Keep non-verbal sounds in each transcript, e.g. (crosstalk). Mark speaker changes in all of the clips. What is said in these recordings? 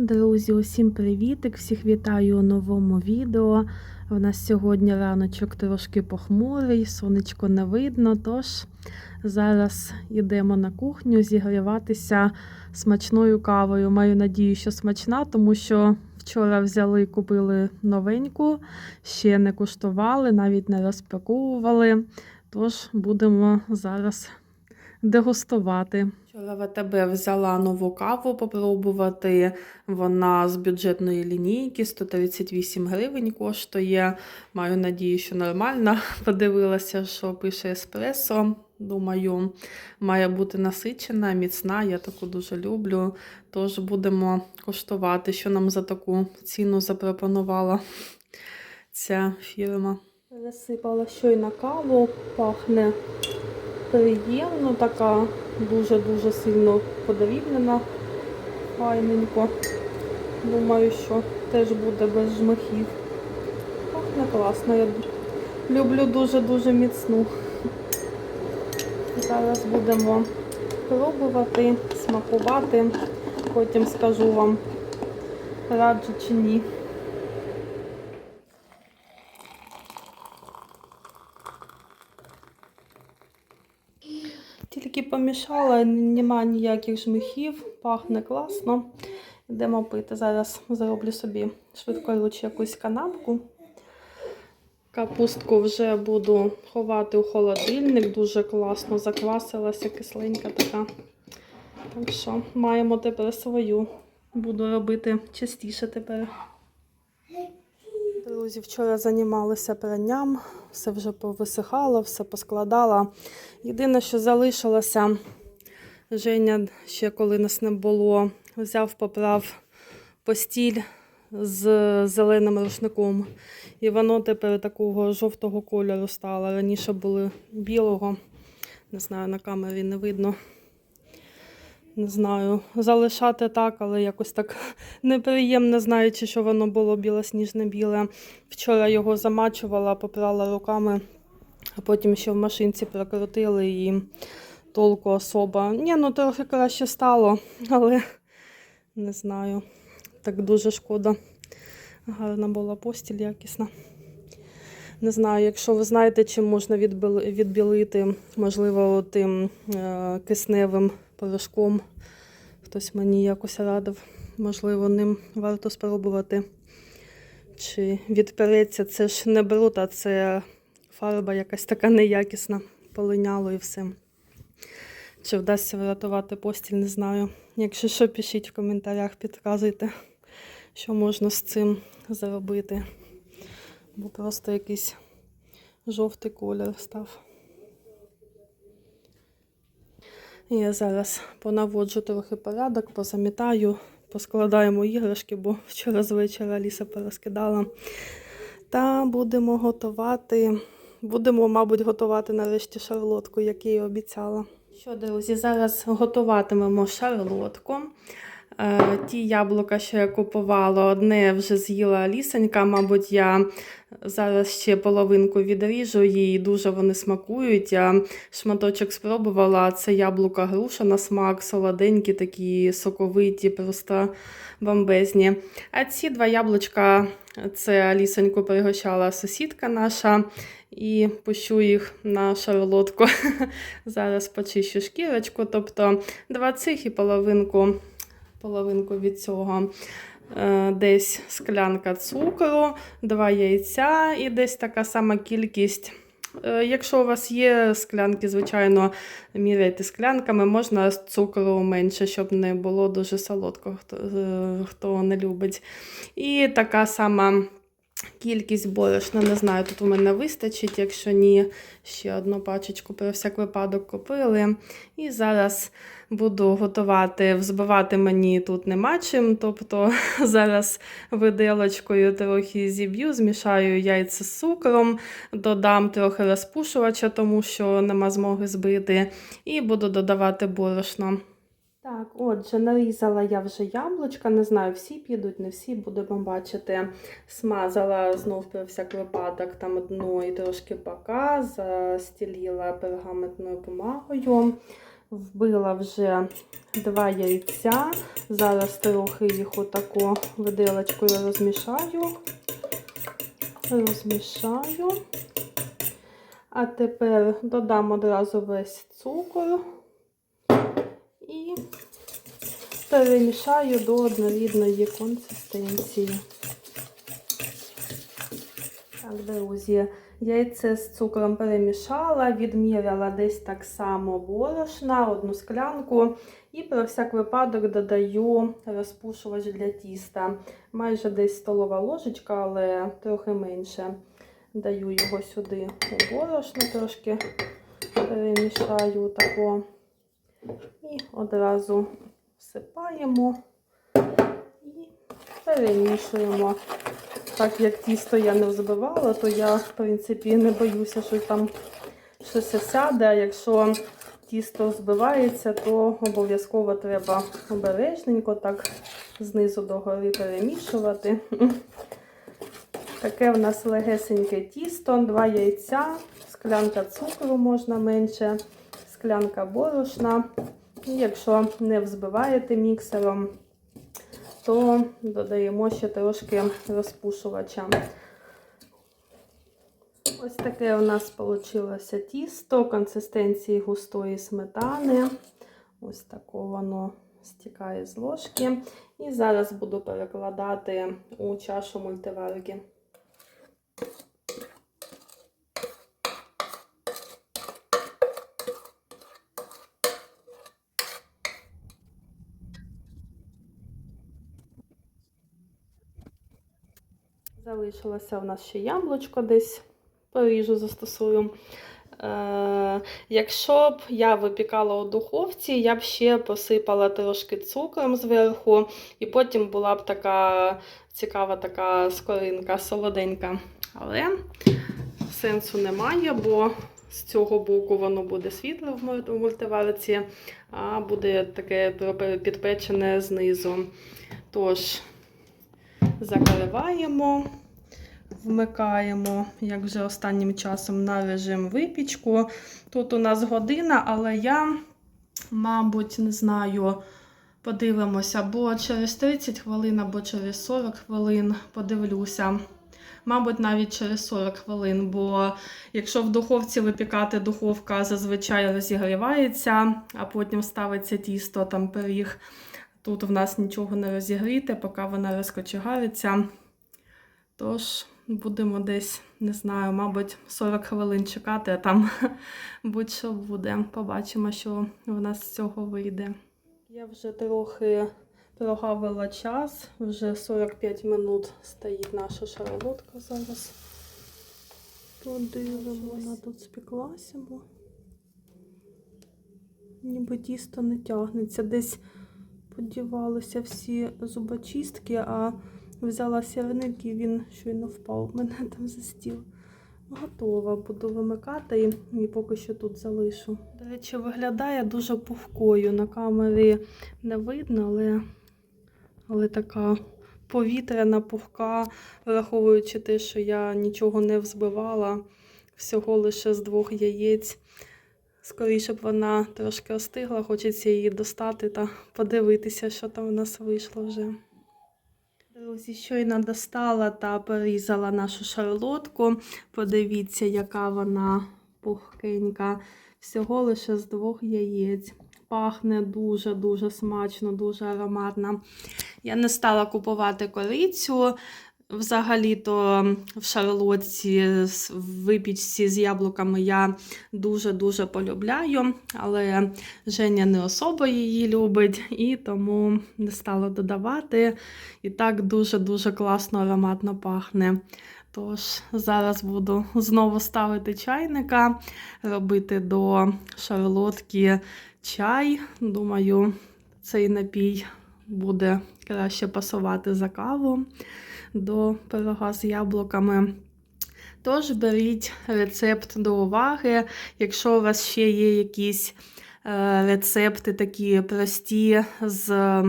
Speaker 1: Друзі, усім привітик! Всіх вітаю у новому відео. У нас сьогодні раночок трошки похмурий, сонечко не видно. Тож зараз йдемо на кухню зігріватися смачною кавою. Маю надію, що смачна, тому що вчора взяли і купили новеньку, ще не куштували, навіть не розпаковували. Тож будемо зараз дегустувати. В взяла нову каву попробувати. Вона з бюджетної лінійки 138 гривень коштує. Маю надію, що нормально. (laughs) Подивилася, що пише еспресо. Думаю, має бути насичена, міцна. Я таку дуже люблю. Тож будемо коштувати, що нам за таку ціну запропонувала ця фірма. Засипала щойно каву, пахне приємно, така дуже-дуже сильно подрібнена, файненько. Думаю, що теж буде без жмихів. Пахне класно. Я люблю дуже-дуже міцну. Зараз будемо пробувати, смакувати. Потім скажу вам, раджу чи ні. Тільки помішала, нема ніяких жмихів, пахне класно. Йдемо пити. Зараз зроблю собі швидкоруч якусь канапку. Капустку вже буду ховати у холодильник, дуже класно заквасилася, кисленька така. Так що маємо тепер свою. Буду робити частіше тепер. Друзі, вчора займалися пранням, все вже повисихало, все поскладала. Єдине, що залишилося, Женя, ще коли нас не було, взяв, поправ постіль з зеленим рушником. І воно тепер такого жовтого кольору стало. Раніше були білого. Не знаю, на камері не видно. Не знаю, залишати так, але якось так (laughs) неприємно, знаючи, що воно було білосніжне-біле. Вчора його замачувала, попрала руками, а потім ще в машинці прокрутили і толку особа. Ні, ну трохи краще стало, (laughs) але не знаю. Так дуже шкода. Гарна була постіль якісна. Не знаю, якщо ви знаєте, чим можна відбілити, можливо, тим е, кисневим порошком. Хтось мені якось радив, можливо, ним варто спробувати. Чи відпереться, це ж не берут, а це фарба якась така неякісна, полиняло і все. Чи вдасться врятувати постіль, не знаю. Якщо що, пишіть в коментарях, підказуйте, що можна з цим зробити. Бо просто якийсь жовтий колір став. Я зараз понаводжу трохи порядок, позамітаю, поскладаємо іграшки, бо вчора з вечора Ліса перескидала. Та будемо готувати. Будемо, мабуть, готувати нарешті шарлотку, як я і обіцяла. Що, друзі, зараз готуватимемо шарлотку. Е, Ті яблука, що я купувала, одне вже з'їла лісенька. Мабуть, я зараз ще половинку відріжу, їй дуже вони смакують. Я шматочок спробувала. Це яблука груша на смак, солоденькі, такі соковиті, просто бомбезні. А ці два яблучка це лісеньку пригощала сусідка наша. І пущу їх на шарлотку. (laughs) Зараз почищу шкірочку, тобто два цих і половинку половинку від цього. Е, Десь склянка цукру, два яйця і десь така сама кількість. Е, Якщо у вас є склянки, звичайно, міряйте склянками, можна цукру менше, щоб не було дуже солодко, хто, е, хто не любить. І така сама кількість борошна, не знаю, тут у мене вистачить, якщо ні, ще одну пачечку про всяк випадок купили. І зараз буду готувати, взбивати мені тут нема чим. Тобто (laughs) зараз виделочкою трохи зіб'ю, змішаю яйця з цукром, додам трохи розпушувача, тому що нема змоги збити, і буду додавати борошно. Так, отже, нарізала я вже яблучка. Не знаю, всі підуть, не всі будемо бачити. Смазала знов про всяк випадок там одну і трошки бока, застіліла пергаментною бумагою. Вбила вже два яйця. Зараз трохи їх отако виделочкою розмішаю. Розмішаю. А тепер додам одразу весь цукор і перемішаю до однорідної консистенції. Так, друзі, яйце з цукром перемішала, відміряла десь так само борошна, одну склянку. І про всяк випадок додаю розпушувач для тіста. Майже десь столова ложечка, але трохи менше. Даю його сюди у борошно, трошки перемішаю тако. І одразу всипаємо і перемішуємо. Так як тісто я не взбивала, то я, в принципі, не боюся, що там щось сяде. А якщо тісто збивається, то обов'язково треба обережненько так знизу до гори перемішувати. Таке в нас легесеньке тісто, два яйця, склянка цукру можна менше, склянка борошна. І якщо не взбиваєте міксером, то додаємо ще трошки розпушувача. Ось таке у нас вийшло тісто консистенції густої сметани. Ось таке воно стікає з ложки. І зараз буду перекладати у чашу мультиварки. Залишилося в нас ще яблучко десь поріжу, застосую. Е, якщо б я випікала у духовці, я б ще посипала трошки цукром зверху, і потім була б така цікава така скоринка, солоденька. Але сенсу немає, бо з цього боку воно буде світло в мультиварці, а буде таке підпечене знизу. Тож, закриваємо, вмикаємо, як вже останнім часом, на режим випічку. Тут у нас година, але я, мабуть, не знаю, подивимося, або через 30 хвилин, або через 40 хвилин подивлюся. Мабуть, навіть через 40 хвилин, бо якщо в духовці випікати, духовка зазвичай розігрівається, а потім ставиться тісто, там пиріг. Тут в нас нічого не розігріте, поки вона розкочегариться. Тож будемо десь, не знаю, мабуть, 40 хвилин чекати, а там (laughs) будь-що буде. Побачимо, що в нас з цього вийде. Я вже трохи прогавила час, вже 45 минут стоїть наша шарлотка зараз. Подивимо, вона тут спеклася, бо ніби тісто не тягнеться. Десь подівалися всі зубочистки, а взяла сірник і він щойно впав. (laughs) Мене там за стіл. Готова, буду вимикати і поки що тут залишу. До речі, виглядає дуже пухкою. На камері не видно, але, але така повітряна пухка, враховуючи те, що я нічого не взбивала, всього лише з двох яєць. Скоріше б вона трошки остигла, хочеться її достати та подивитися, що там у нас вийшло вже. Друзі, щойно достала та порізала нашу шарлотку. Подивіться, яка вона пухкенька. Всього лише з двох яєць. Пахне дуже-дуже смачно, дуже ароматно. Я не стала купувати корицю. Взагалі-то в шарлотці в випічці з яблуками я дуже-дуже полюбляю, але Женя не особо її любить, і тому не стала додавати. І так дуже-дуже класно, ароматно пахне. Тож зараз буду знову ставити чайника, робити до шарлотки чай. Думаю, цей напій буде краще пасувати за каву до пирога з яблуками. Тож беріть рецепт до уваги. Якщо у вас ще є якісь е, рецепти такі прості з е,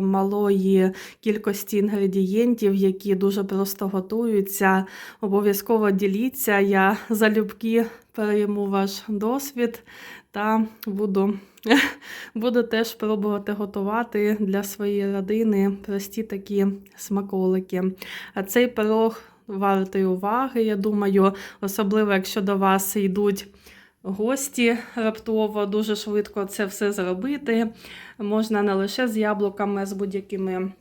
Speaker 1: малої кількості інгредієнтів, які дуже просто готуються, обов'язково діліться. Я залюбки перейму ваш досвід та буду (laughs) Буду теж пробувати готувати для своєї родини прості такі смаколики. А цей пирог вартий уваги, я думаю, особливо якщо до вас йдуть гості раптово, дуже швидко це все зробити. Можна не лише з яблуками, а з будь-якими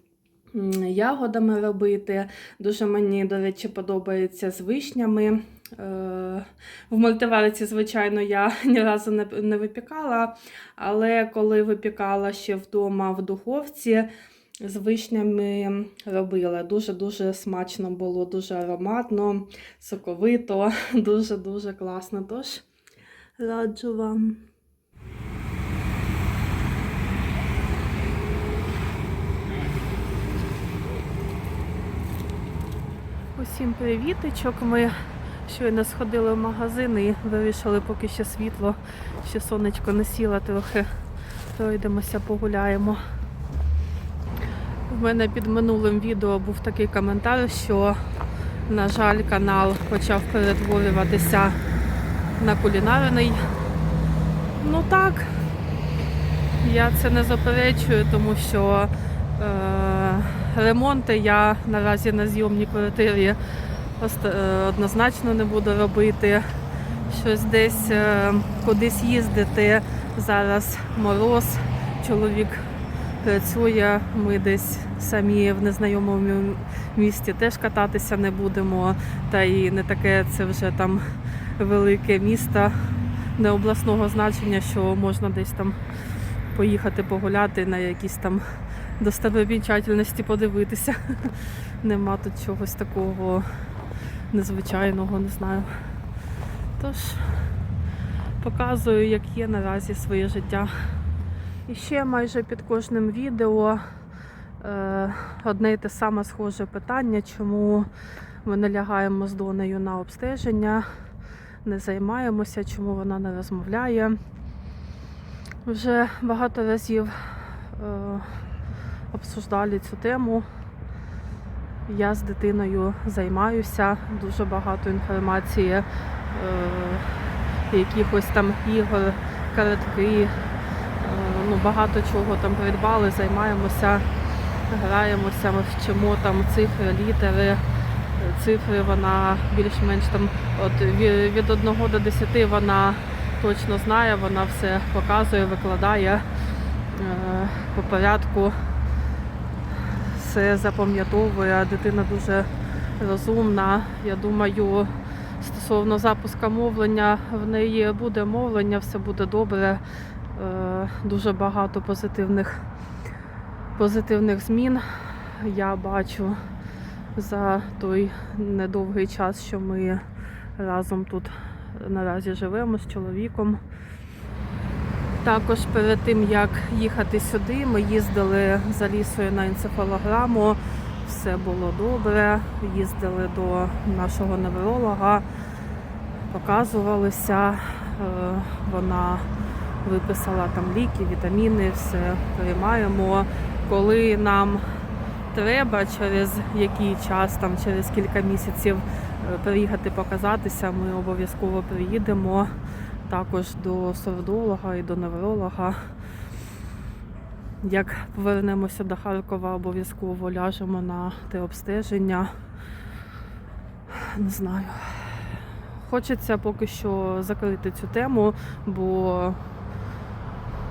Speaker 1: ягодами робити. Дуже мені, до речі, подобається з вишнями. Е, В мультивариці, звичайно, я (laughs) ні разу не, випікала, але коли випікала ще вдома в духовці, з вишнями робила. Дуже-дуже смачно було, дуже ароматно, соковито, (laughs) дуже-дуже класно. Тож раджу вам. Усім привіточок. Ми щойно сходили в магазин і вирішили, поки ще світло, ще сонечко не сіло, трохи пройдемося, погуляємо. В мене під минулим відео був такий коментар, що, на жаль, канал почав перетворюватися на кулінарний. Ну так, я це не заперечую, тому що е, ремонти я наразі на зйомній квартирі однозначно не буду робити. Щось десь е, кудись їздити. Зараз мороз, чоловік працює, ми десь самі в незнайомому місті теж кататися не будемо. Та і не таке це вже там велике місто не обласного значення, що можна десь там поїхати погуляти на якісь там достопримічательності подивитися. (laughs) Нема тут чогось такого незвичайного, не знаю. Тож показую, як є наразі своє життя. І ще майже під кожним відео е, одне й те саме схоже питання, чому ми не лягаємо з донею на обстеження, не займаємося, чому вона не розмовляє. Вже багато разів е, обсуждали цю тему. Я з дитиною займаюся, дуже багато інформації, е, якихось там ігор, картки, е, ну, багато чого там придбали, займаємося, граємося, вчимо там цифри, літери. Цифри вона більш-менш там от від 1 до 10 вона точно знає, вона все показує, викладає е, по порядку все запам'ятовує, дитина дуже розумна. Я думаю, стосовно запуска мовлення, в неї буде мовлення, все буде добре. Е, Дуже багато позитивних, позитивних змін я бачу за той недовгий час, що ми разом тут наразі живемо з чоловіком. Також перед тим, як їхати сюди, ми їздили за лісою на енцефалограму. Все було добре. Їздили до нашого невролога, показувалися. Е, Вона виписала там ліки, вітаміни, все приймаємо. Коли нам треба через який час, там через кілька місяців е, приїхати показатися, ми обов'язково приїдемо також до сурдолога і до невролога. Як повернемося до Харкова, обов'язково ляжемо на те обстеження. Не знаю. Хочеться поки що закрити цю тему, бо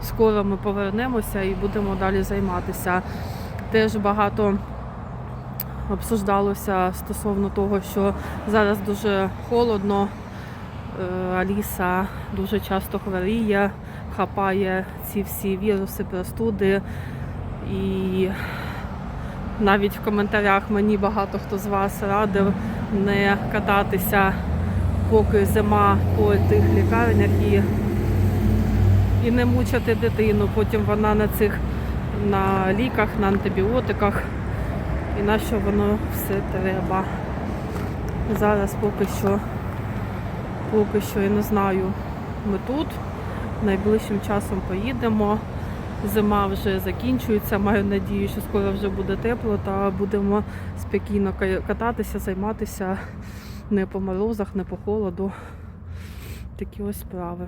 Speaker 1: скоро ми повернемося і будемо далі займатися. Теж багато обсуждалося стосовно того, що зараз дуже холодно. Е, Аліса дуже часто хворіє, хапає ці всі віруси, простуди. І навіть в коментарях мені багато хто з вас радив не кататися, поки зима по тих лікарнях і, і не мучити дитину. Потім вона на цих на ліках, на антибіотиках. І на що воно все треба. Зараз поки що поки що я не знаю. Ми тут. Найближчим часом поїдемо. Зима вже закінчується. Маю надію, що скоро вже буде тепло, та будемо спокійно кататися, займатися не по морозах, не по холоду. Такі ось справи.